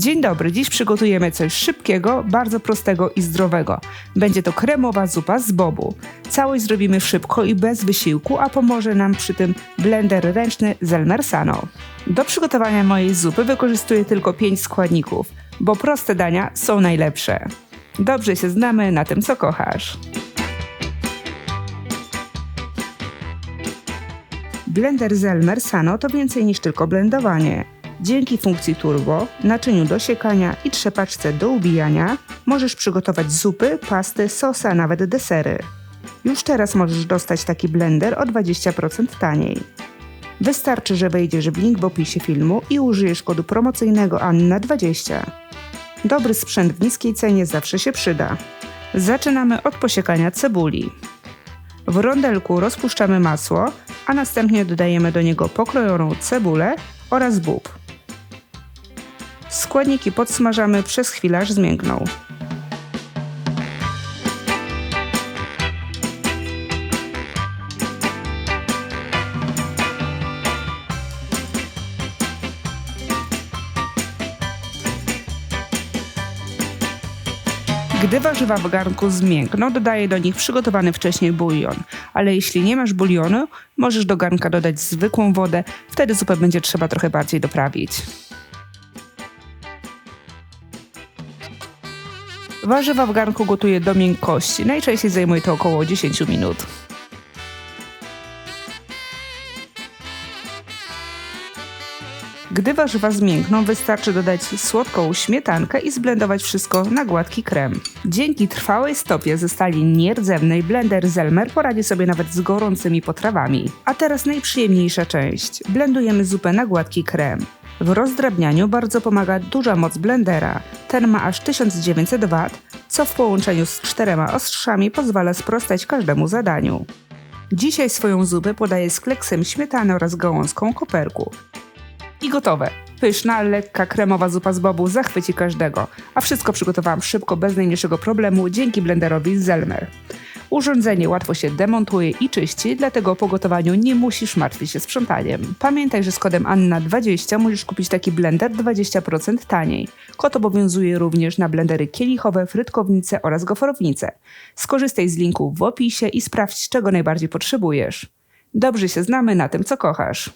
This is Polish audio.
Dzień dobry, dziś przygotujemy coś szybkiego, bardzo prostego i zdrowego. Będzie to kremowa zupa z bobu. Całość zrobimy szybko i bez wysiłku, a pomoże nam przy tym blender ręczny Zelmersano. Do przygotowania mojej zupy wykorzystuję tylko 5 składników, bo proste dania są najlepsze. Dobrze się znamy na tym, co kochasz. Blender Zelmer Sano to więcej niż tylko blendowanie. Dzięki funkcji turbo, naczyniu do siekania i trzepaczce do ubijania możesz przygotować zupy, pasty, sosy, a nawet desery. Już teraz możesz dostać taki blender o 20% taniej. Wystarczy, że wejdziesz w link w opisie filmu i użyjesz kodu promocyjnego ANNA20. Dobry sprzęt w niskiej cenie zawsze się przyda. Zaczynamy od posiekania cebuli. W rondelku rozpuszczamy masło, a następnie dodajemy do niego pokrojoną cebulę oraz bób. Składniki podsmażamy przez chwilę aż zmiękną. Gdy warzywa w garnku zmiękną, dodaję do nich przygotowany wcześniej bulion. Ale jeśli nie masz bulionu, możesz do garnka dodać zwykłą wodę, wtedy zupę będzie trzeba trochę bardziej doprawić. Warzywa w garnku gotuję do miękkości. Najczęściej zajmuje to około 10 minut. Gdy warzywa zmiękną, wystarczy dodać słodką śmietankę i zblendować wszystko na gładki krem. Dzięki trwałej stopie ze stali nierdzewnej blender Zelmer poradzi sobie nawet z gorącymi potrawami. A teraz najprzyjemniejsza część. Blendujemy zupę na gładki krem. W rozdrabnianiu bardzo pomaga duża moc blendera. Ten ma aż 1900 W, co w połączeniu z czterema ostrzami pozwala sprostać każdemu zadaniu. Dzisiaj swoją zupę podaję z kleksem śmietany oraz gałązką koperku. I gotowe. Pyszna, lekka, kremowa zupa z bobu zachwyci każdego. A wszystko przygotowałam szybko, bez najmniejszego problemu, dzięki blenderowi Zelmer. Urządzenie łatwo się demontuje i czyści, dlatego po gotowaniu nie musisz martwić się sprzątaniem. Pamiętaj, że z kodem ANNA20 możesz kupić taki blender 20% taniej. Kod obowiązuje również na blendery kielichowe, frytkownice oraz goforownice. Skorzystaj z linku w opisie i sprawdź, czego najbardziej potrzebujesz. Dobrze się znamy na tym, co kochasz.